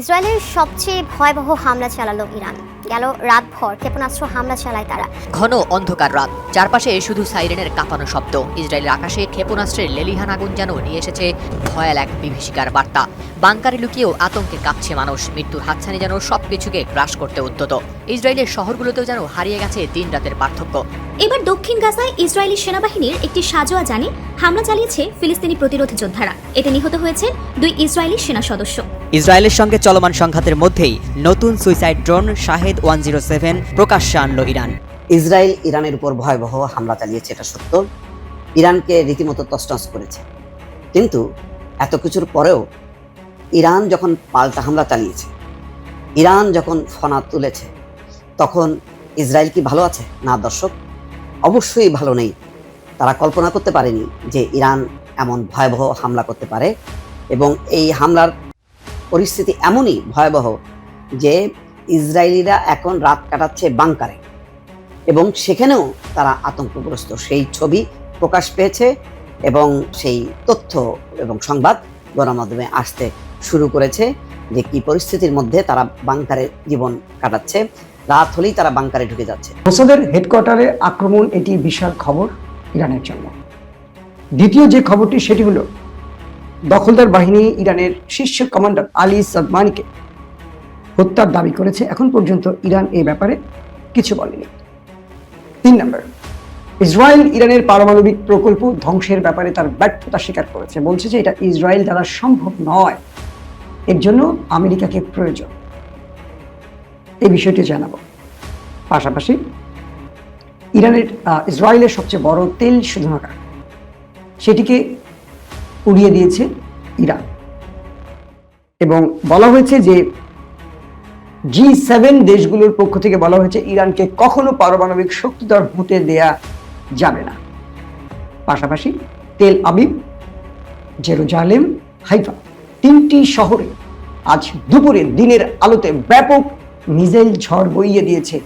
ইসরায়েলের সবচেয়ে ভয়াবহ হামলা চালালো ইরান। গেল রাতভর ক্ষেপণাস্ত্র হামলা চালায় তারা। ঘন অন্ধকার রাত। চারপাশে শুধু সাইরেনের কাঁপানো শব্দ। ইসরায়েলের আকাশে ক্ষেপণাস্ত্রের লেলিহান আগুন যেন নিয়ে এসেছে ভয়াল এক বিভীষিকার বার্তা। বাংকারে লুকিয়েও আতঙ্কে কাঁপছে মানুষ। মৃত্যুর হাতছানি যেন সবকিছুকে গ্রাস করতে উদ্যত। ইসরায়েলের শহরগুলোতেও যেন হারিয়ে গেছে দিন রাতের পার্থক্য। এবার দক্ষিণ গাজায় ইসরায়েলি সেনাবাহিনীর একটি সাজোয়া জানে হামলা চালিয়েছে ফিলিস্তিনি প্রতিরোধ যোদ্ধারা। এতে নিহত হয়েছে দুই ইসরায়েলি সেনা সদস্য। ইসরায়েলের সঙ্গে চলমান সংঘাতের মধ্যেই নতুন suicide drone Shahed one zero seven প্রকাশ্যে আনল ইরান। ইসরায়েল ইরানের উপর ভয়াবহ হামলা চালিয়েছে, এটা সত্য। ইরানকে রীতিমতো তছনছ করেছে। কিন্তু এত কিছুর পরেও ইরান যখন পাল্টা হামলা চালিয়েছে, ইরান যখন ফনা তুলেছে, তখন ইসরায়েল কি ভালো আছে? না, দর্শক, অবশ্যই ভালো নেই। তারা কল্পনা করতে পারেনি যে ইরান এমন ভয়াবহ হামলা করতে পারে এবং এই হামলার পরিস্থিতি এমনই ভয়াবহ যে ইসরায়েলিরা এখন রাত কাটাচ্ছে বাংকারে। এবং সেখানেও তারা আতঙ্কগ্রস্ত। সেই ছবি প্রকাশ পেয়েছে এবং সেই তথ্য এবং সংবাদ গণমাধ্যমে আসতে শুরু করেছে যে কি পরিস্থিতির মধ্যে তারা বাংকারে জীবন কাটাচ্ছে। রাত হলেই তারা বাংকারে ঢুকে যাচ্ছে। মোসাদের হেডকোয়ার্টারে আক্রমণ এটি বিশাল খবর ইরানের জন্য। দ্বিতীয় যে খবরটি সেটি হলো দখলদার বাহিনী ইরানের শীর্ষ কমান্ডার আলী সাদমানিকে হত্যার দাবি করেছে। এখন পর্যন্ত ইরান এ ব্যাপারে কিছু বলেনি। তিন নম্বর, ইসরায়েল ইরানের পারমাণবিক প্রকল্প ধ্বংসের ব্যাপারে তার ব্যর্থতা স্বীকার করেছে। বলছে যে এটা ইসরায়েল দ্বারা সম্ভব নয়। এর জন্য আমেরিকাকে প্রয়োজন। এই বিষয়টি জানাব। পাশাপাশি, ইরানের ইসরায়েলের সবচেয়ে বড় তেল শোধনাগার, সেটিকে উড়িয়ে দিয়েছে ইরান। এবং বলা হয়েছে যে জি সেভেন দেশগুলোর পক্ষ থেকে বলা হয়েছে ইরানকে কখনো পারমাণবিক শক্তিধর হতে দেয়া যাবে না। পাশাপাশি তেল আবিব, জেরুজালেম, হাইফা তিনটি শহরে আজ দুপুরে দিনের আলোতে ব্যাপক মিসাইল ঝড় বইয়ে দিয়েছে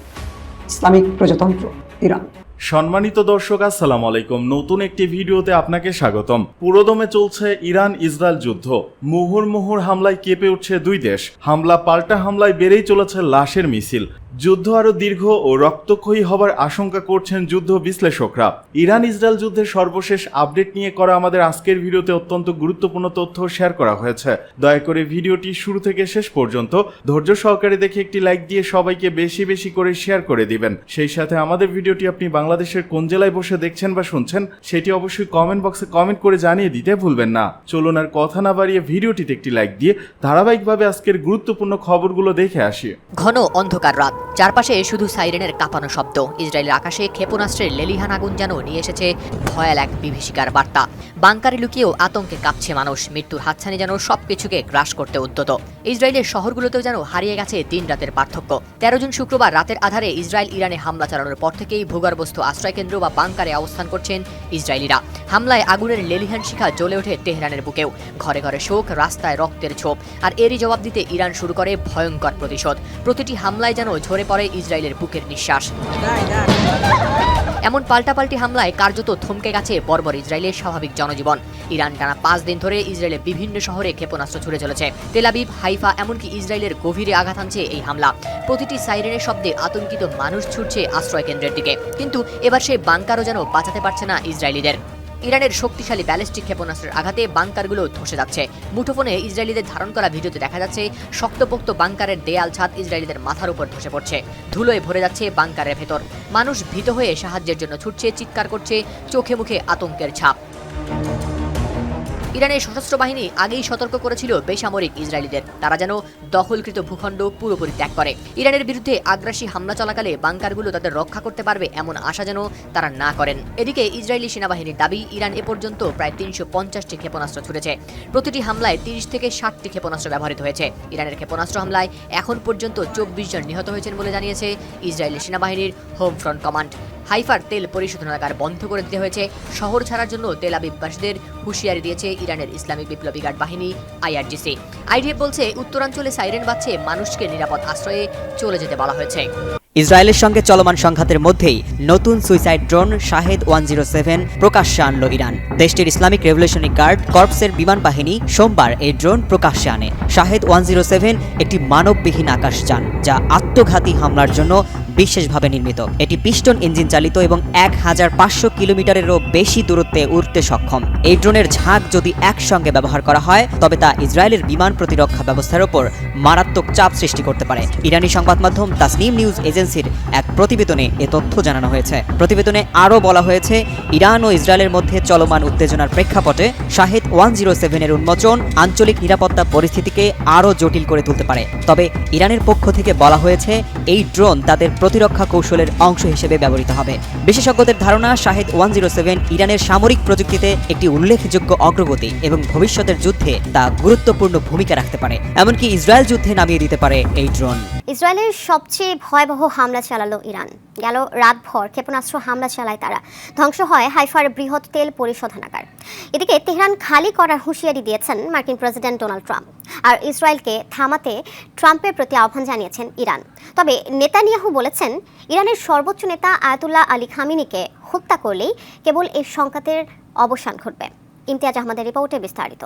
ইসলামিক প্রজাতন্ত্র ইরান। সম্মানিত দর্শক, আসসালাম আলাইকুম। নতুন একটি ভিডিওতে আপনাকে স্বাগতম। পুরোদমে চলছে ইরান ইসরায়েল যুদ্ধ। মুহুর মুহুর হামলায় কেঁপে উঠছে দুই দেশ। হামলা পাল্টা হামলায় বেড়েই চলেছে লাশের মিছিল। যুদ্ধ আরও দীর্ঘ ও রক্তক্ষয়ী হবার আশঙ্কা করছেন যুদ্ধ বিশ্লেষকরা। ইরান ইসরায়েল যুদ্ধের সর্বশেষ আপডেট নিয়ে করা আমাদের আজকের ভিডিওতে অত্যন্ত গুরুত্বপূর্ণ তথ্য শেয়ার করা হয়েছে। দয়া করে ভিডিওটি শুরু থেকে শেষ পর্যন্ত ধৈর্য সহকারে দেখে একটি লাইক দিয়ে সবাইকে বেশি বেশি করে শেয়ার করে দিবেন। সেই সাথে আমাদের ভিডিওটি আপনি বাংলাদেশের কোন জেলায় বসে দেখছেন বা শুনছেন, সেটি অবশ্যই কমেন্ট বক্সে কমেন্ট করে জানিয়ে দিতে ভুলবেন না। চলুন আর কথা না বাড়িয়ে ভিডিওটিতে একটি লাইক দিয়ে ধারাবাহিকভাবে আজকের গুরুত্বপূর্ণ খবরগুলো দেখে আসি। ঘন অন্ধকার রাত। চারপাশে শুধু সাইরেনের কাঁপানো শব্দ। ইসরায়েলের আকাশে ক্ষেপণাস্ত্রের লেলিহান আগুন যেন নিয়ে এসেছে ভয়াল এক বিভীষিকার বার্তা। বাংকারে লুকিয়েও আতঙ্কে কাঁপছে মানুষ। মৃত্যুর হাতছানি যেন সবকিছুকে গ্রাস করতে উদ্যত। ইসরায়েলের শহরগুলোতেও যেন হারিয়ে গেছে দিন রাতের পার্থক্য। তেরো জুন শুক্রবার রাতের আধারে ইসরায়েল ইরানে হামলা চালানোর পর থেকেই ভূগর্ভস্থ আশ্রয়কেন্দ্র বা বাংকারে অবস্থান করছেন ইসরায়েলিরা। হামলায় আগুনের লেলিহান শিখা জ্বলে ওঠে তেহরানের বুকেও। ঘরে ঘরে শোক, রাস্তায় রক্তের ছোপ। আর এরই জবাব দিতে ইরান শুরু করে ভয়ঙ্কর প্রতিশোধ। প্রতিটি হামলায় যেন ঝরে পড়ে ইসরায়েলের বুকের নিঃশ্বাস। এমন পাল্টাপাল্টি হামলায় কার্যত থমকে গেছে বর্বর ইসরায়েলের স্বাভাবিক জনজীবন। ইরান টানা পাঁচ দিন ধরে ইসরায়েলের বিভিন্ন শহরে ক্ষেপণাস্ত্র ছুড়ে চলেছে। তেলাবিব হাইফা এমনকি ইসরায়েলের গভীরে আঘাত আনছে এই হামলা। প্রতিটি সাইরেনের শব্দে আতঙ্কিত মানুষ ছুটছে আশ্রয় কেন্দ্রের দিকে। কিন্তু এবার সেই বাংকারও যেন বাঁচাতে পারছে না ইসরায়েলিদের। ইরানের শক্তিশালী ব্যালিস্টিক ক্ষেপণাস্ত্রের আঘাতে বাংকারগুলো ধসে যাচ্ছে। মুঠোফোনে ইসরায়েলিদের ধারণ করা ভিডিওতে দেখা যাচ্ছে, শক্তপোক্ত বাংকারের দেয়াল ছাদ ইসরায়েলিদের মাথার উপর ধসে পড়ছে। ধুলোয় ভরে যাচ্ছে বাংকারের ভেতর। মানুষ ভীত হয়ে সাহায্যের জন্য ছুটছে, চিৎকার করছে, চোখে মুখে আতঙ্কের ছাপ। ইরানের সশস্ত্র বাহিনী আগেই সতর্ক করেছিল বেসামরিক ইসরায়েলিদের। তারা যেন দখলকৃত ভূখণ্ড পুরোপুরি ত্যাগ করে। ইরানের বিরুদ্ধে আগ্রাসী হামলা চলাকালে বাংকারগুলো তাদের রক্ষা করতে পারবে এমন আশা যেন তারা না করেন। এদিকে ইসরায়েলি সেনাবাহিনীর দাবি, ইরান এ পর্যন্ত প্রায় তিনশো পঞ্চাশটি ক্ষেপণাস্ত্র ছুড়েছে। প্রতিটি হামলায় তিরিশ থেকে ষাটটি ক্ষেপণাস্ত্র ব্যবহৃত হয়েছে। ইরানের ক্ষেপণাস্ত্র হামলায় এখন পর্যন্ত চব্বিশ জন নিহত হয়েছেন বলে জানিয়েছে ইসরায়েলি সেনাবাহিনীর হোম ফ্রন্ট কমান্ড। হাইফার তেল পরিশোধনাগার বন্ধ করে দিতে হয়েছে। শহর ছাড়ার জন্য তেল আবিববাসীদের হুঁশিয়ারি দিয়েছে ইরানের ইসলামিক বিপ্লবী গার্ড বাহিনী, আইআরজিসি। আইডিএফ বলছে, উত্তরাঞ্চলে সাইরেন বাজছে মানুষকে নিরাপদ আশ্রয়ে চলে যেতে বলা হয়েছে। ইসরায়েলের সঙ্গে চলমান সংঘাতের মধ্যেই নতুন suicide drone Shahed one zero seven প্রকাশ্যে আনল ইরান। দেশটির ইসলামিক রেভলিউশনারি গার্ড কর্পসের বিমান বাহিনী সোমবার এই ড্রোন প্রকাশ্যে আনে। শাহেদ ওয়ান জিরো সেভেন একটি মানববিহীন আকাশযান, যা আত্মঘাতী হামলার জন্য বিশেষভাবে নির্মিত। এটি পিস্টন ইঞ্জিন চালিত এবং এক হাজার পাঁচশো কিলোমিটারেরও বেশি দূরত্বে উড়তে সক্ষম। এই ড্রোনের ঝাঁক যদি একসঙ্গে ব্যবহার করা হয়, তবে তা ইসরায়েলের বিমান প্রতিরক্ষা ব্যবস্থার ওপর মারাত্মক চাপ সৃষ্টি করতে পারে। ইরানি সংবাদ মাধ্যম তাসনিম নিউজ এজেন্সির এক প্রতিবেদনে এ তথ্য জানানো হয়েছে। প্রতিবেদনে আরও বলা হয়েছে, ইরান ও ইসরায়েলের মধ্যে চলমান উত্তেজনার প্রেক্ষাপটে শাহেদ ওয়ান জিরো সেভেনের উন্মোচন আঞ্চলিক নিরাপত্তা পরিস্থিতিকে আরও জটিল করে তুলতে পারে। তবে ইরানের পক্ষ থেকে বলা হয়েছে, এই ড্রোন তাদের প্রতিরক্ষা কৌশলের অংশ হিসেবে ব্যবহৃত হবে। বিশেষজ্ঞদের ধারণা, শাহেদ ওয়ান জিরো সেভেন ইরানের সামরিক প্রযুক্তিতে একটি উল্লেখযোগ্য অগ্রগতি এবং ভবিষ্যতের যুদ্ধে তা গুরুত্বপূর্ণ ভূমিকা রাখতে পারে। এমনকি ইসরায়েল যুদ্ধে নামিয়ে দিতে পারে এই ড্রোন। ইসরায়েলের সবচেয়ে ভয়াবহ হামলা চালালো ইরান। গেল রাতভর ক্ষেপণাস্ত্র হামলা চালায় তারা। ধ্বংস হয় হাইফার বৃহৎ তেল পরিশোধনাগার। এদিকে তেহরান খালি করার হুঁশিয়ারি দিয়েছেন মার্কিন প্রেসিডেন্ট ডোনাল্ড ট্রাম্প। আর ইসরায়েলকে থামাতে ট্রাম্পের প্রতি আহ্বান জানিয়েছেন ইরান। তবে নেতানিয়াহু বলেছেন, ইরানের সর্বোচ্চ নেতা আয়াতুল্লাহ আলী খামিনিকে হত্যা করলেই কেবল এই সংঘাতের অবসান ঘটবে। ইমতিয়াজ আহমদের রিপোর্টে বিস্তারিত।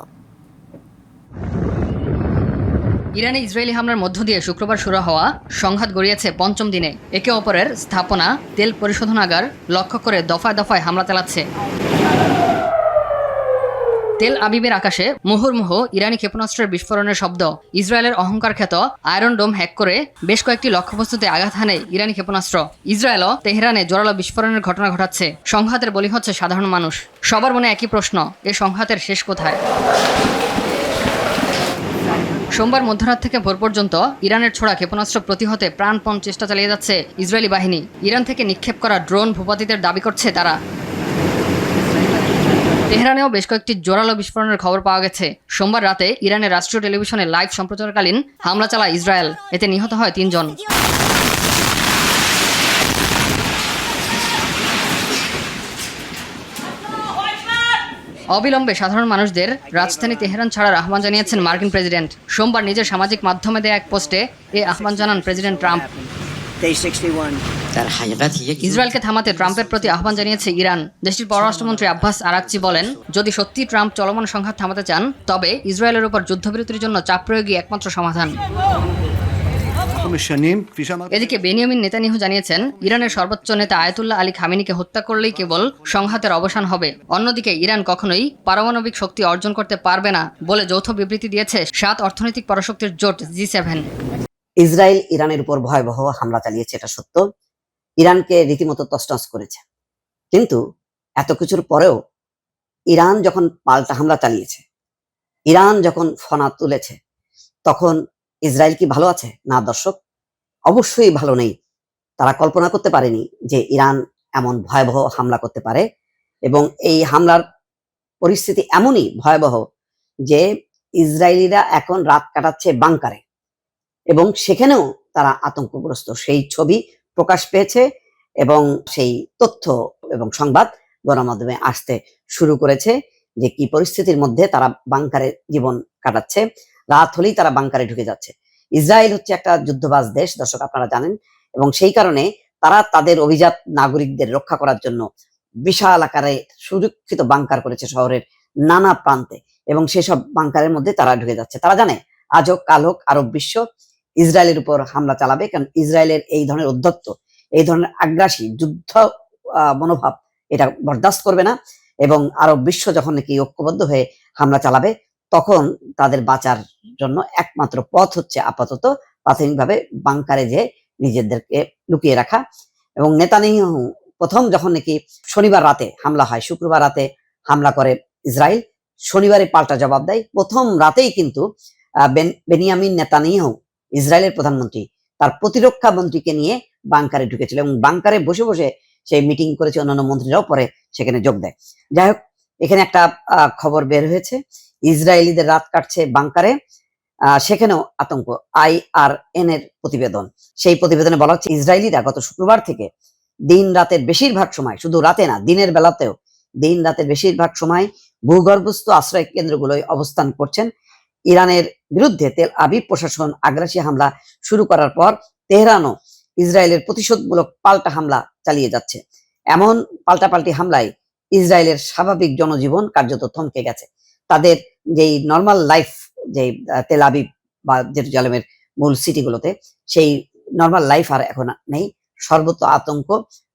ইরানে ইসরায়েলি হামলার মধ্য দিয়ে শুক্রবার শুরু হওয়া সংঘাত গড়িয়েছে পঞ্চম দিনে। একে অপরের স্থাপনা, তেল পরিশোধনাগার লক্ষ্য করে দফায় দফায় হামলা চালাচ্ছে। তেল আবিবের আকাশে মুহুর্মুহ ইরানি ক্ষেপণাস্ত্রের বিস্ফোরণের শব্দ। ইসরায়েলের অহংকার খ্যাত আয়রন ডোম হ্যাক করে বেশ কয়েকটি লক্ষ্যবস্তুতে আঘাত হানে ইরানি ক্ষেপণাস্ত্র। ইসরায়েলও তেহরানে জোরালো বিস্ফোরণের ঘটনা ঘটাচ্ছে। সংঘাতের বলি হচ্ছে সাধারণ মানুষ। সবার মনে একই প্রশ্ন, এ সংঘাতের শেষ কোথায়? সোমবার মধ্যরাত থেকে ভোর পর্যন্ত ইরানের ছোড়া ক্ষেপণাস্ত্র প্রতিহতে প্রাণপণ চেষ্টা চালিয়ে যাচ্ছে ইসরায়েলি বাহিনী। ইরান থেকে নিক্ষেপ করা ড্রোন ভূপাতিদের দাবি করছে তারা। তেহরানেও বেশ কয়েকটি জোরালো বিস্ফোরণের খবর পাওয়া গেছে। সোমবার রাতে ইরানের রাষ্ট্রীয় টেলিভিশনে লাইভ সম্প্রচারকালীন হামলা চালায় ইসরায়েল। এতে নিহত হয় তিনজন। অবিলম্বে সাধারণ মানুষদের রাজধানী তেহরান ছাড়ার আহ্বান জানিয়েছেন মার্কিন প্রেসিডেন্ট। সোমবার নিজের সামাজিক মাধ্যমে দেয়া এক পোস্টে এ আহ্বান জানান প্রেসিডেন্ট ট্রাম্প। ইসরায়েলকে থামাতে ট্রাম্পের প্রতি আহ্বান জানিয়েছে ইরান। দেশটির পররাষ্ট্রমন্ত্রী আব্বাস আরাকচি বলেন, যদি সত্যি ট্রাম্প চলমান সংঘাত থামাতে চান, তবে ইসরায়েলের উপর যুদ্ধবিরতির জন্য চাপ প্রয়োগই একমাত্র সমাধান। এদিকে বেনিয়ামিন নেতানিয়াহু জানিয়েছেন ইরানের সর্বোচ্চ নেতা আয়াতুল্লাহ আলী খামিনিকে হত্যা করলেই কেবল সংঘাতের অবসান হবে। অন্যদিকে ইরান কখনোই পারমাণবিক শক্তি অর্জন করতে পারবে না বলে যৌথ বিবৃতি দিয়েছে সাত অর্থনৈতিক পরাশক্তির জোট জি সেভেন। ইসরায়েল ইরানের উপর ভয়াবহ হামলা চালিয়েছে এটা সত্য। ইরানকে রীতিমতো তছনছ করেছে। কিন্তু এত কিছুর পরেও ইরান যখন পাল্টা হামলা চালিয়েছে ইরান যখন ফনা তুলেছে তখন ইসরায়েল কি ভালো আছে? না দর্শক অবশ্যই ভালো নেই। তারা কল্পনা করতে পারেনি যে ইরান এমন ভয়াবহ হামলা করতে পারে এবং এই হামলার পরিস্থিতি এমনই ভয়াবহ যে ইসরায়েলিরা এখন রাত কাটাচ্ছে বাংকারে এবং সেখানেও তারা আতঙ্কগ্রস্ত। সেই ছবি প্রকাশ পেয়েছে এবং সেই তথ্য এবং সংবাদ গণমাধ্যমে আসতে শুরু করেছে যে কি পরিস্থিতির মধ্যে তারা বাংকারে জীবন কাটাচ্ছে। রাত হলেই তারা বাংকারে ঢুকে যাচ্ছে। ইসরায়েল হচ্ছে একটা যুদ্ধবাজ দেশ, দর্শক আপনারা জানেন, এবং সেই কারণে তারা তাদের অভিজাত নাগরিকদের রক্ষা করার জন্য বিশাল আকারে সুরক্ষিত বাংকার করেছে শহরের নানা প্রান্তে, এবং সেসব বাংকারের মধ্যে তারা ঢুকে যাচ্ছে। তারা জানে আজ হোক কাল হোক আরব বিশ্ব ইসরায়েলের উপর হামলা চালাবে, কারণ ইসরায়েলের এই ধরনের উদ্ধত্ত এই ধরনের আগ্রাসী যুদ্ধ মনোভাব এটা বরদাস্ত করবে না, এবং আরব বিশ্ব যখন নাকি ঐক্যবদ্ধ হয়ে হামলা চালাবে তখন তাদের বাঁচার জন্য একমাত্র পথ হচ্ছে আপাতত প্রাথমিকভাবে বাংকারে যে নিজেদেরকে লুকিয়ে রাখা এবং নেতানিয়াহু প্রথম যখন নাকি শনিবার রাতে হামলা হয়, শুক্রবার রাতে হামলা করে ইসরায়েল, শনিবারে পাল্টা জবাব দেয়। প্রথম রাতেই কিন্তু বেনিয়ামিন নেতানিয়াহু ইসরায়েলের প্রধানমন্ত্রী, তার প্রতিরক্ষা মন্ত্রীকে নিয়ে বাংকারে ঢুকেছিল এবং বাংকারে বসে বসে সেই মিটিং করেছে অন্যান্য মন্ত্রীরাও পরে সেখানে যোগ দেয়। যাই হোক এখানে একটা খবর বের হয়েছে। ইসরায়েলিদের রাত কাটছে বাংকারে। সেখানেও আতঙ্ক। আই আর এর প্রতিবেদন। সেই প্রতিবেদনে বলা হচ্ছে, ইসরায়েলিরা গত শুক্রবার থেকে দিন রাতের বেশিরভাগ সময়, শুধু রাতে না, দিনের বেলাতেও দিন রাতের বেশিরভাগ সময় ভূগর্ভস্থ আশ্রয় কেন্দ্রগুলোয় অবস্থান করছেন। ইরানের বিরুদ্ধে তেল আবিব প্রশাসন আগ্রাসী হামলা শুরু করার পর তেহরানও ইসরায়েলের প্রতিশোধমূলক পাল্টা হামলা চালিয়ে যাচ্ছে। এমন পাল্টাপাল্টি হামলায় ইসরায়েলের স্বাভাবিক জনজীবন কার্যত থমকে গেছে। তাদের যেই নর্মাল লাইফ যে তেল আবিব বা জেরুজালেমের মূল সিটিগুলোতে সেই নর্মাল লাইফ আর এখন নেই। সর্বত্র আতঙ্ক।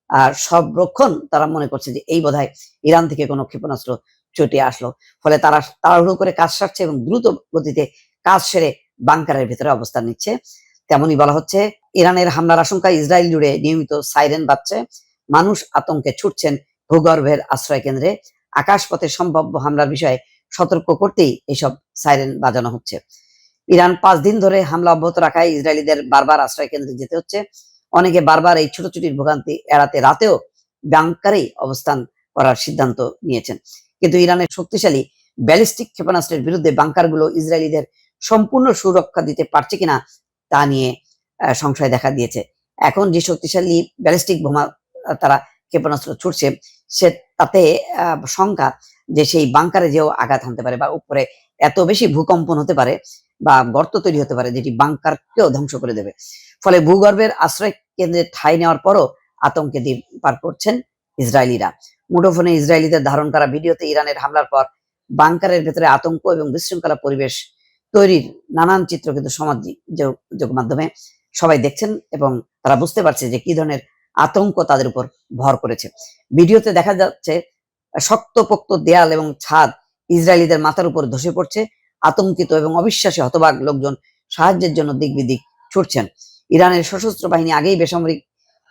আর সবরক্ষণ তারা মনে করছে যে এই বোধহয় ইরান থেকে কোনো ক্ষেপণাস্ত্র চটে আসলো। ফলে তারা তাড়াহুড়ো করে কাজ সারছে এবং দ্রুত গতিতে কাজ সেরে বাংকারের ভেতরে অবস্থান নিচ্ছে। তেমনই বলা হচ্ছে, ইরানের হামলার আশঙ্কা ইসরায়েল জুড়ে নিয়মিত সাইরেন বাজছে। মানুষ আতঙ্কে ছুটছেন ভূগর্ভের আশ্রয় কেন্দ্রে আকাশপথে সম্ভাব্য হামলার বিষয়ে সতর্ক করতেই এসব সাইরেন বাজানো হচ্ছে। ইরান পাঁচ দিন ধরে হামলা অব্যাহত রাখায় ইসরায়েলিদের বারবার আশ্রয় কেন্দ্রে যেতে হচ্ছে। অনেকে বারবার এই ছোট ছুটির ভোগান্তি এড়াতে রাতেও বাংকারেই অবস্থান করার সিদ্ধান্ত নিয়েছেন। কিন্তু ইরানের শক্তিশালী ব্যালিস্টিক ক্ষেপণাস্ত্রের বিরুদ্ধে বাংকারগুলো ইসরায়েলিদের সম্পূর্ণ সুরক্ষা দিতে পারছে কিনা তা নিয়ে সংশয় দেখা দিয়েছে। এখন যে শক্তিশালী ব্যালিস্টিক বোমা, তারা ক্ষেপণাস্ত্র ছুটছে সে তাতে শঙ্কা যে সেই বাংকারে যেও আঘাত হানতে পারে বা উপরে এত বেশি ভূকম্পন হতে পারে বা গর্ত তৈরি হতে পারে যেটি বাংকারকেও ধ্বংস করে দেবে। ফলে ভূগর্ভের আশ্রয় কেন্দ্রে ঠাঁই নেওয়ার পরও আতঙ্কে দিন পার করছেন ইসরায়েলিরা। মুঠোফোনে ইসরায়েলিদের ধারণ করা ভিডিওতে ইরানের হামলার পর বাংকারের ভেতরে আতঙ্ক এবং বিশৃঙ্খলা পরিবেশ তৈরির নানান চিত্র কিন্তু সমাজ যোগ মাধ্যমে সবাই দেখছেন এবং তারা বুঝতে পারছে যে কি ধরনের আতঙ্ক তাদের উপর ভর করেছে। ভিডিওতে দেখা যাচ্ছে, শক্তপোক্ত দেয়াল এবং ছাদ ইসরায়েলিদের মাথার উপর ধসে পড়ছে। আতঙ্কিত এবং অবিশ্বাসী হতবাক লোকজন সাহায্যের জন্য দিক বিদিক ছুটছেন। ইরানের সশস্ত্র বাহিনী আগেই বেসামরিক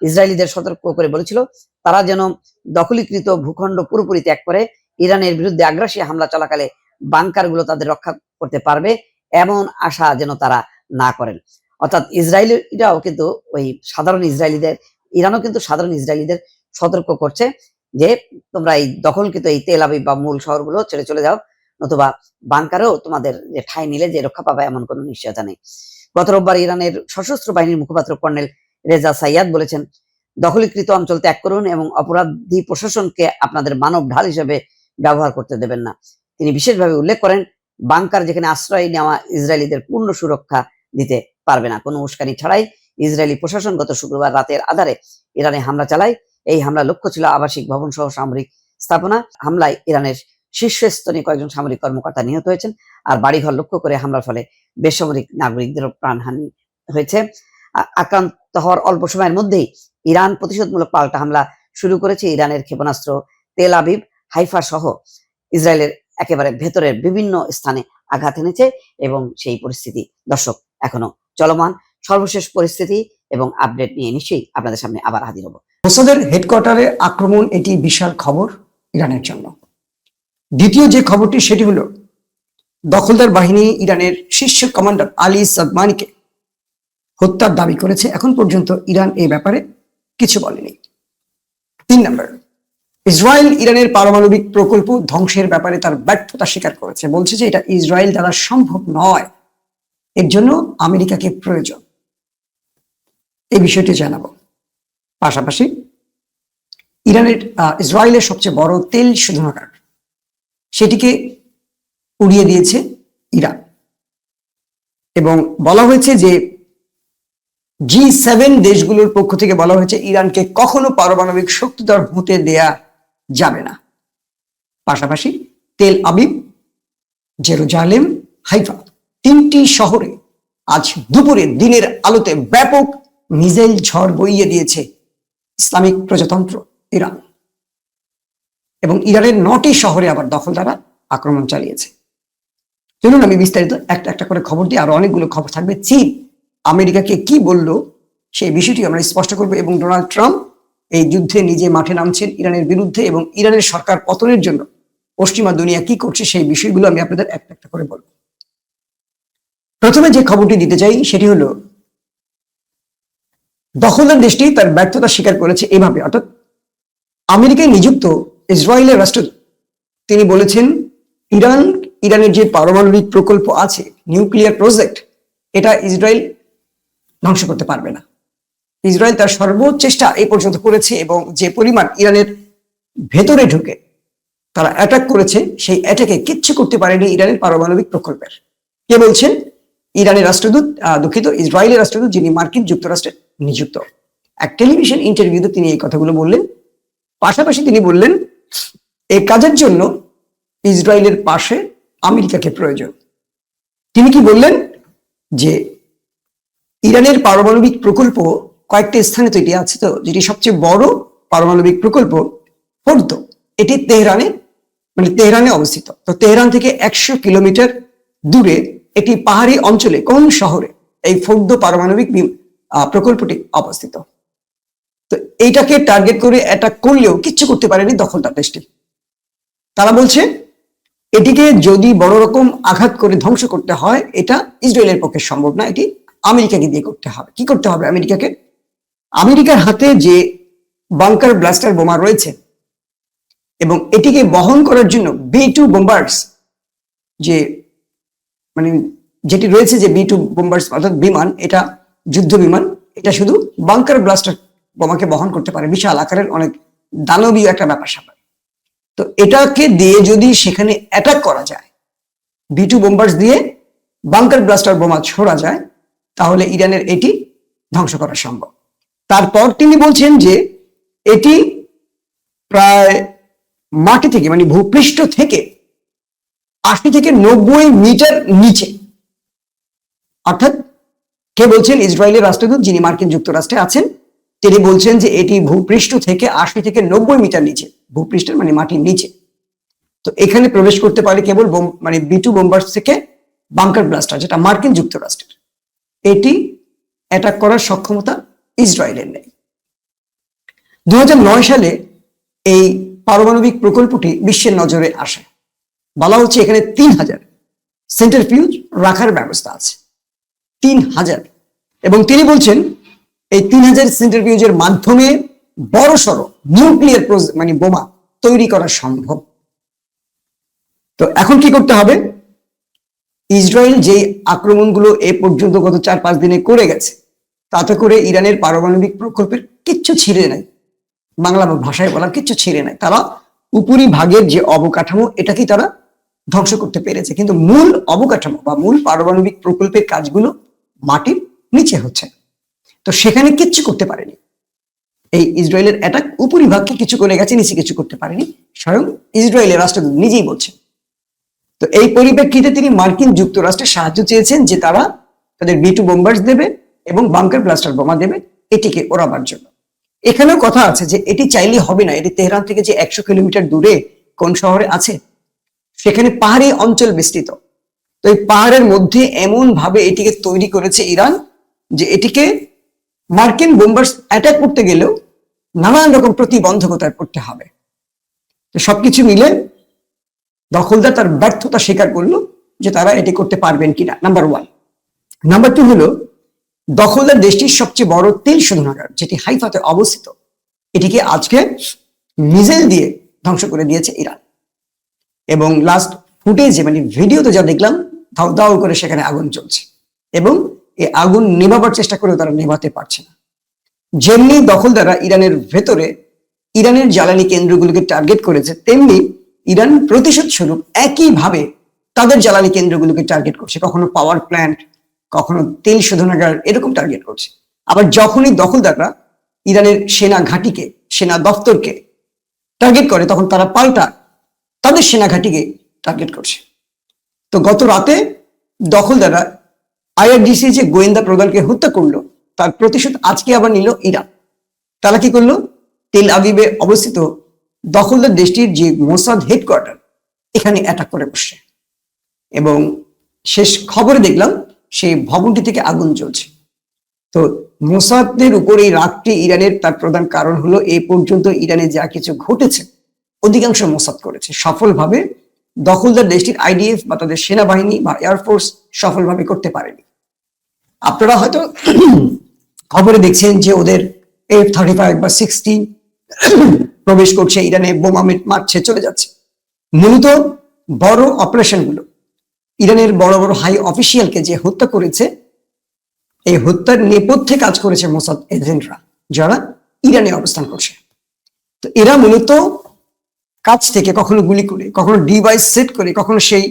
ইসরায়েলিদের সতর্ক করে বলেছিল, তারা যেন দখলীকৃত ভূখণ্ড পুরোপুরি ত্যাগ করে ইরানের বিরুদ্ধে আগ্রাসী হামলা চলাকালে বাংকারগুলো তাদের রক্ষা করতে পারবে এমন আশা যেন তারা না করেন। অর্থাৎ ইসরায়েলিরাও কিন্তু ওই সাধারণ ইসরায়েলিদের ইরানও কিন্তু সাধারণ ইসরায়েলিদের সতর্ক করছে যে তোমরা এই দখলকৃত এই তেল আবিব বা মূল শহরগুলো ছেড়ে চলে যাও, নতুবা বাংকারেও তোমাদের যে ঠাঁই নিলে যে রক্ষা পাবে এমন কোনো নিশ্চয়তা নেই। গত রোববার ইরানের সশস্ত্র বাহিনীর মুখপাত্র কর্নেল রেজা সাইয়াদ বলেছেন, দখলীকৃত অঞ্চল ত্যাগ করুন এবং অপরাধী প্রশাসনকে আপনাদের মানব ঢাল হিসেবে ব্যবহার করতে দেবেন না। তিনি বিশেষভাবে উল্লেখ করেন বাংকার যেখানে আশ্রয় নেওয়া ইসরায়েলিদের পূর্ণ সুরক্ষা দিতে পারবে না। কোনো উস্কানি ছাড়াই ইসরায়েলি প্রশাসন গত শুক্রবার রাতের আধারে ইরানে হামলা চালায়। এই হামলা লক্ষ্য ছিল আবাসিক ভবন সহ সামরিক স্থাপনা। হামলায় ইরানের শীর্ষস্তরে কয়েকজন সামরিক কর্মকর্তা নিহত হয়েছেন আর বাড়িঘর লক্ষ্য করে হামলার ফলে বেসামরিক নাগরিকদেরও প্রাণহানি হয়েছে। আক্রান্ত হওয়ার অল্প সময়ের মধ্যেই ইরান প্রতিশোধমূলক পাল্টা হামলা শুরু করেছে ইরানের ক্ষেপণাস্ত্র তেল আবিব, হাইফা সহ ইসরায়েলের একেবারে ভেতরের বিভিন্ন স্থানে আঘাত এনেছে এবং সেই পরিস্থিতি দর্শক এখনও চলমান। সর্বশেষ পরিস্থিতি এবং আপডেট নিয়ে নিশ্চয়ই আপনাদের সামনে আবার হাজির হব। মোসাদের হেডকোয়ার্টারে আক্রমণ এটি বিশাল খবর ইরানের জন্য। দ্বিতীয় যে খবরটি সেটি হলো, দখলদার বাহিনী ইরানের শীর্ষ কমান্ডার আলী সাদমানিকে হত্যার দাবি করেছে। এখন পর্যন্ত ইরান এই ব্যাপারে কিছু বলেনি। তিন নম্বর, ইসরায়েল ইরানের পারমাণবিক প্রকল্প ধ্বংসের ব্যাপারে তার ব্যর্থতা স্বীকার করেছে। বলছে যে এটা ইসরায়েল দ্বারা সম্ভব নয়। এর জন্য আমেরিকাকে প্রয়োজন। এই বিষয়টি জানাব। পাশাপাশি ইরানের ইসরায়েলের সবচেয়ে বড় তেল শোধনাগার, সেটিকে উড়িয়ে দিয়েছে ইরান। এবং বলা হয়েছে যে জি সেভেন দেশগুলোর পক্ষ থেকে বলা হয়েছে ইরানকে কখনো পারমাণবিক শক্তিধর হতে দেয়া যাবে না। পাশাপাশি তেল আবিব, জেরুজালেম, হাইফা তিনটি শহরে আজ দুপুরে দিনের আলোতে ব্যাপক মিসাইল ঝড় বইয়ে দিয়েছে ইসলামিক প্রজাতন্ত্র ইরান। এবং ইরানের নটি শহরে আবার দখলদারা আক্রমণ চালিয়েছে। চলুন আমি বিস্তারিত একটা একটা করে খবর দিই, আরও অনেকগুলো খবর থাকবে। চীন আমেরিকাকে কি বলল সেই বিষয়টি আমরা স্পষ্ট করব এবং ডোনাল্ড ট্রাম্প এই যুদ্ধে নিজে মাঠে নামছেন ইরানের বিরুদ্ধে এবং ইরানের সরকার পতনের জন্য পশ্চিমা দুনিয়া কি করছে সেই বিষয়গুলো আমি আপনাদের একটা একটা করে বলব। প্রথমে যে খবরটি দিতে চাই সেটি হলো দখলদার দেশটি তার ব্যর্থতা স্বীকার করেছে এভাবে। অর্থাৎ আমেরিকায় নিযুক্ত ইসরায়েলের রাষ্ট্রদূত তিনি বলেছেন, ইরান, ইরানের যে পারমাণবিক প্রকল্প আছে, নিউক্লিয়ার প্রজেক্ট, এটা ইসরায়েল ধ্বংস করতে পারবে না। ইসরায়েল তার সর্বোচ্চ চেষ্টা এই পর্যন্ত করেছে এবং যে পরিমাণ ইরানের ভেতরে ঢুকে তারা অ্যাটাক করেছে, সেই অ্যাটাকে কিচ্ছু করতে পারেনি ইরানের পারমাণবিক প্রকল্পের। কে বলছেন? ইরানের রাষ্ট্রদূত দুঃখিত, ইসরায়েলের রাষ্ট্রদূত যিনি মার্কিন যুক্তরাষ্ট্রে নিযুক্ত। এক টেলিভিশন ইন্টারভিউতে তিনি এই কথাগুলো বললেন। পাশাপাশি তিনি বললেন এই কাজের জন্য ইসরায়েলের পাশে আমেরিকাকে প্রয়োজন। তিনি কি বললেন? যে ইরানের পারমাণবিক প্রকল্প কয়েকটি স্থানে তৈরি আছে তো, যেটি সবচেয়ে বড় পারমাণবিক প্রকল্প, ফোর্দ। এটি তেহরানে মানে তেহরানে অবস্থিত। তো তেহরান থেকে একশো কিলোমিটার দূরে একটি পাহাড়ি অঞ্চলে, কোন শহরে? এই ফোর্দ পারমাণবিক প্রকল্পটি অবস্থিত। তো এইটাকে টার্গেট করে অ্যাটাক করলেও কিচ্ছু করতে পারেনি দখলদার দেশটি। তারা বলছে, এটিকে যদি বড় রকম আঘাত করে ধ্বংস করতে হয়, এটা ইসরায়েলের পক্ষে সম্ভব না, এটি আমেরিকাকে দিয়ে করতে হবে। কি করতে হবে আমেরিকাকে? আমেরিকার হাতে যে বাংকার ব্লাস্টার বোমা রয়েছে এবং এটিকে বহন করার জন্য বি টু বোম্বার্স যে মানে যেটি রয়েছে যে বি টু বোম্বার্স অর্থাৎ বিমান, এটা যুদ্ধ বিমান এটা শুধু বাংকার ব্লাস্টার বোমাকে বহন করতে পারে, বিশাল আকারের অনেক দানবীয় একটা ব্যাপার স্যাপার। তো এটাকে দিয়ে যদি সেখানে অ্যাটাক করা যায় বি টু বোম্বার্স দিয়ে বাংকার ব্লাস্টার বোমা ছোড়া যায়, তাহলে ইরানের এটি ধ্বংস করা সম্ভব। তারপর তিনি বলছেন যে এটি প্রায় মাটি থেকে মানে ভূপৃষ্ঠ থেকে আশি থেকে নব্বই মিটার নিচে। অর্থাৎ কে বলছেন? ইসরায়েলের রাষ্ট্রদূত যিনি মার্কিন যুক্তরাষ্ট্রে আছেন, তিনি বলছেন যে এটি ভূপৃষ্ঠ থেকে আশি থেকে নব্বই মিটার নিচে, ভূপৃষ্ঠের মানে মাটির নিচে। তো এখানে প্রবেশ করতে পারে কেবল মানে বিটু বোম্বার্স থেকে বাংকার ব্লাস্টার, যেটা মার্কিন যুক্তরাষ্ট্রের। এটি অ্যাটাক করার সক্ষমতা ইসরায়েলের নেই। দু হাজার নয় সালে এই পারমাণবিক প্রকল্পটি বিশ্বের নজরে আসে। বলা হচ্ছে এখানে তিন হাজার সেন্টারফিউজ রাখার ব্যবস্থা আছে। তিন হাজার এবং তিনি বলছেন, এই তিন হাজার সেন্টারফিউজের মাধ্যমে বড় সড়ো নিউক্লিয়ার মানে বোমা তৈরি করা সম্ভব। তো এখন কি করতে হবে? ইসরায়েল যে আক্রমণগুলো এ পর্যন্ত গত চার পাঁচ দিনে করে গেছে, তাতে করে ইরানের পারমাণবিক প্রকল্পের কিচ্ছু ছিঁড়ে নাই। বাংলা ভাষায় বলা কিচ্ছু ছিঁড়ে নাই। তারা উপরি ভাগের যে অবকাঠামো এটাকেই তারা ধ্বংস করতে পেরেছে? কিন্তু মূল অবকাঠামো বা মূল পারমাণবিক প্রকল্পের কাজগুলো মাটির নিচে হচ্ছে। তো সেখানে কিচ্ছু করতে পারেনি। এই ইসরায়েলের অ্যাটাক উপরিভাগকে কিছু করে গেছে, নিচে কিছু করতে পারেনি। স্বয়ং ইসরায়েলের রাষ্ট্রদূত নিজেই বলছেন তো এই পরিপ্রেক্ষিতে তিনি মার্কিন যুক্তরাষ্ট্রের সাহায্য চেয়েছেন যে তারা তাদের বি টু বোম্বার্স দেবে এবং বাংকার ব্লাস্টার বোমা দেবে। এটিকে ওড়াবার জন্য। এখানেও কথা আছে যে এটি চাইলে হবে না। এটি তেহরান থেকে যে একশো কিলোমিটার দূরে কোন শহরে আছে, সেখানে পাহাড়ি অঞ্চল বিস্তৃত। তো এই পাহাড়ের মধ্যে এমন ভাবে এটিকে তৈরি করেছে ইরান যে এটিকে মার্কিন বোম্বার্স অ্যাটাক করতে গেলেও নানান রকম প্রতিবন্ধকতায় পড়তে হবে। সবকিছু মিলে দখলদার তার ব্যর্থতা স্বীকার করল যে তারা এটি করতে পারবেন কিনা নাম্বার ওয়ান নাম্বার টু হলো, দখলদার দেশটির সবচেয়ে বড় তেল শোধনাগার, যেটি হাইফাতে অবস্থিত, এটিকে আজকে মিজেল দিয়ে ধ্বংস করে দিয়েছে ইরান। এবং লাস্ট ফুটেজে মানে ভিডিওতে যা দেখলাম, ধাউ ধাউ করে সেখানে আগুন চলছে এবং এই আগুন নেভাবার চেষ্টা করেও তারা নেভাতে পারছে না। যেমনি দখলদাররা ইরানের ভেতরে ইরানের জ্বালানি কেন্দ্রগুলোকে টার্গেট করেছে, তেমনি ইরান প্রতিশোধ স্বরূপ একইভাবে তাদের জ্বালানি কেন্দ্রগুলোকে টার্গেট করছে। কখনো পাওয়ার প্ল্যান্ট কখনো তেল শোধনাগার এরকম টার্গেট করছে। আবার যখনই দখলদাররা ইরানের সেনা ঘাঁটিকে, সেনা দপ্তরকে টার্গেট করে, তখন তারা পাল্টা তাদের সেনা ঘাঁটিকে টার্গেট করছে। তো গত রাতে দখলদাররা আইআরডিসি যে গোয়েন্দা প্রধানকে হত্যা করল, তার প্রতিশোধ আজকে আবার নিল ইরান। তারা কি করল? তেল আবিবে অবস্থিত দখলদার দেশটির যে মোসাদ হেডকোয়ার্টার এখানে অ্যাটাক করে বসছে। এবং শেষ খবরে দেখলাম, সেই ভবনটি থেকে আগুন জ্বলছে। তো মোসাদের উপর এই রাগটি ইরানের তার প্রধান কারণ হলো এই পর্যন্ত ইরানে যা কিছু ঘটেছে, অধিকাংশ মোসাদ করেছে। সফলভাবে দখলদার দেশটির আইডিএফ বা তাদের সেনাবাহিনী বা এয়ারফোর্স সফলভাবে করতে পারেনি। আপনারা হয়তো খবরে দেখছেন যে ওদের এফ থার্টি ফাইভ বা সিক্সটি প্রবেশ করছে, ইরানে বোমা মারছে, চলে যাচ্ছে। মূলত বড় অপারেশনগুলো ইরানের বড় বড় হাই অফিসিয়ালকে যে হত্যা করেছে, এই হত্যার নেপথ্যে কাজ করেছে মোসাদ এজেন্টরা, যারা ইরানে অবস্থান করছে। তো এরা মূলত কাছ থেকে কখনো গুলি করে, কখনো ডিভাইস সেট করে, কখনো সেই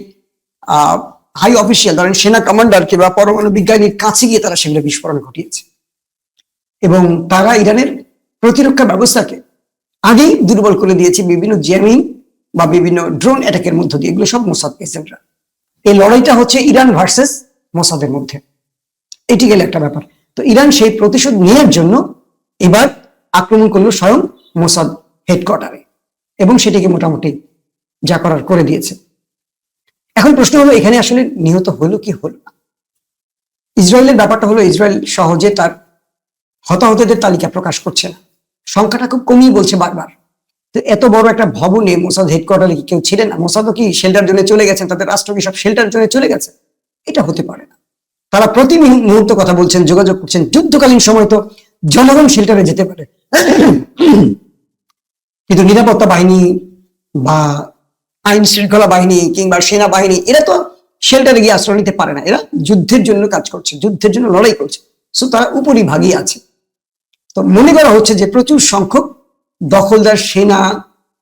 হাই অফিসিয়াল ধরেন সেনা কমান্ডারকে বা পরমাণু বিজ্ঞানীর কাছে গিয়ে তারা সেগুলো বিস্ফোরণ ঘটিয়েছে। এবং তারা ইরানের প্রতিরক্ষা ব্যবস্থাকে আগেই দুর্বল করে দিয়েছে বিভিন্ন জ্যামিং বা বিভিন্ন ড্রোন অ্যাটাকের মধ্য দিয়ে। এগুলো সব মোসাদ এজেন্টরা এই লড়াইটা হচ্ছে ইরান ভার্সেস মোসাদের মধ্যে। এটি গেলে একটা ব্যাপার। তো ইরান সেই প্রতিশোধ নেওয়ার জন্য এবার আক্রমণ করল স্বয়ং মোসাদ হেডকোয়ার্টারে এবং সেটিকে মোটামুটি যা করার করে দিয়েছে। এখন প্রশ্ন হলো, এখানে আসলে নিহত হলো কি হলো না? ইসরায়েলের ব্যাপারটা হলো, ইসরায়েল সহজে তার হতাহতদের তালিকা প্রকাশ করছে না। সংখ্যাটা খুব কমই বলছে বারবার। তো এত বড় একটা ভবনে মোসাদ হেডকোয়ার্টারে কি কেউ ছিলেন না? মোসাদও কি শেল্টার জন্য চলে গেছেন? তাদের রাষ্ট্র কি সব শেল্টার জন্য চলে গেছে? এটা হতে পারে না। তারা প্রতি মুহূর্ত কথা বলছেন, যোগাযোগ করছেন। যুদ্ধকালীন সময় তো জনগণ শেল্টারে যেতে পারে। কিন্তু নিরাপত্তা বাহিনী বা আইন শৃঙ্খলা বাহিনী কিংবা সেনাবাহিনী, এরা তো শেল্টারে গিয়ে আশ্রয় নিতে পারে না। এরা যুদ্ধের জন্য কাজ করছে, যুদ্ধের জন্য লড়াই করছে। সো তারা উপরিভাগই আছে। তো মনে করা হচ্ছে যে প্রচুর সংখ্যক দখলদার সেনা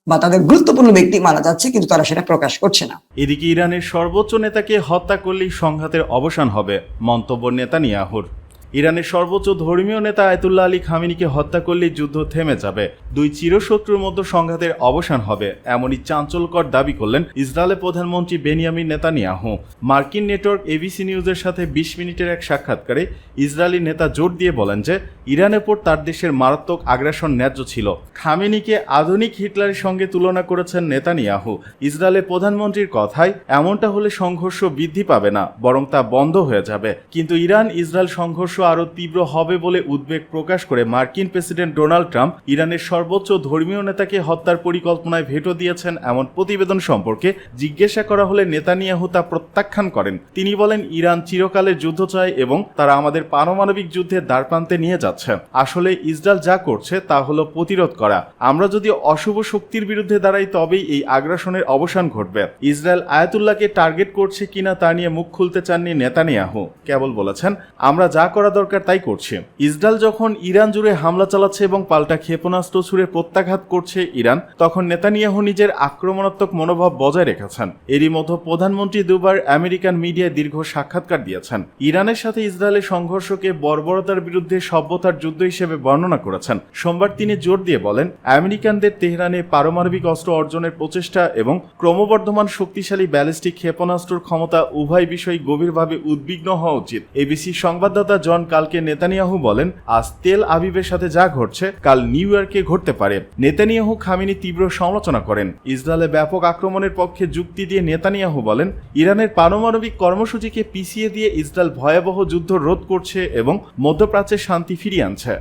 বা তাদের গুরুত্বপূর্ণ ব্যক্তি মারা যাচ্ছে, কিন্তু তারা সেটা প্রকাশ করছে না। এদিকে ইরানের সর্বোচ্চ নেতাকে হত্যা করলেই সংঘাতের অবসান হবে, মন্তব্য নেতা নেতানিয়াহুর। ইরানের সর্বোচ্চ ধর্মীয় নেতা আয়তুল্লাহ আলী খামিনিকে হত্যা করলেই যুদ্ধ থেমে যাবে। দুই চিরশত্রুর মধ্যে সংঘাতের অবসান হবে, এমনই চাঞ্চল্যকর দাবি করলেন ইসরায়েলের প্রধানমন্ত্রী বেনিয়ামিন নেতানিয়াহু। মার্কিন নেটওয়ার্ক এবিসি নিউজের সাথে বিশ মিনিটের এক সাক্ষাৎকারে ইসরায়েলি নেতা জোর দিয়ে বলেন যে, ইরানের উপর তার দেশের মারাত্মক আগ্রাসন ন্যায্য ছিল। খামেনিকে আধুনিক হিটলারের সঙ্গে তুলনা করেছেন নেতানিয়াহু। ইসরায়েলের প্রধানমন্ত্রীর কথায়, এমনটা হলে সংঘর্ষ বৃদ্ধি পাবে না, বরং তা বন্ধ হয়ে যাবে। কিন্তু ইরান ইসরায়েল সংঘর্ষ আরও তীব্র হবে বলে উদ্বেগ প্রকাশ করে মার্কিন প্রেসিডেন্ট ডোনাল্ড ট্রাম্প ইরানের সর্বোচ্চ ধর্মীয় নেতাকে হত্যার পরিকল্পনায় ভেটো দিয়েছেন এমন প্রতিবেদন সম্পর্কে জিজ্ঞাসা করা হলে নেতানিয়াহু তা প্রত্যাখ্যান করেন। তিনি বলেন, ইরান চিরকালের যুদ্ধ চায় এবং তারা আমাদের পারমাণবিক যুদ্ধের দ্বারপ্রান্তে নিয়ে যাচ্ছে। আসলে ইসরায়েল যা করছে তা হলো প্রতিরোধ করা। আমরা যদি অশুভ শক্তির বিরুদ্ধে দাঁড়াই, তবেই এই আগ্রাসনের অবসান ঘটবে। ইসরায়েল আয়াতুল্লাহকে টার্গেট করছে কিনা তা নিয়ে মুখ খুলতে চাননি নেতানিয়াহু। কেবল বলেছেন, আমরা যা করা দরকার, তাই করছি। ইসরায়েল যখন ইরান জুড়ে হামলা চালাচ্ছে এবং পাল্টা ক্ষেপণাস্ত্র ছুড়ে প্রত্যাঘাত করছে ইরান, তখন নেতানিয়াহু নিজের আক্রমণাত্মক মনোভাব বজায় রেখেছেন। এরই মধ্যে প্রধানমন্ত্রী দুবার আমেরিকান মিডিয়ায় দীর্ঘ সাক্ষাৎকার দিয়েছেন। ইরানের সাথে ইসরায়েলের সংঘর্ষকে বর্বরতার বিরুদ্ধে সভ্যতার যুদ্ধ হিসেবে বর্ণনা করেছেন। সোমবার তিনি জোর দিয়ে বলেন, আমেরিকানদের তেহরানে পারমাণবিক অস্ত্র অর্জনের প্রচেষ্টা এবং ক্রমবর্ধমান শক্তিশালী ব্যালিস্টিক ক্ষেপণাস্ত্রের ক্ষমতা উভয় বিষয় গভীরভাবে উদ্বিগ্ন হওয়া উচিত। এবিসি সংবাদদাতা জন কালকে নেতানিয়াহু বলেন, আজ তেল আবিবের সাথে যা ঘটছে, কাল নিউ ইয়র্কে ঘটতে পারে। নেতানিয়াহু খামিনি তীব্র সমালোচনা করেন। ইসরায়েলে ব্যাপক আক্রমণের পক্ষে যুক্তি দিয়ে নেতানিয়াহু বলেন, ইরানের পারমাণবিক কর্মসূচিকে পিছিয়ে দিয়ে ইসরায়েল ভয়াবহ যুদ্ধ রোধ করছে এবং মধ্যপ্রাচ্যে শান্তি ফিরিয়ে আনছে।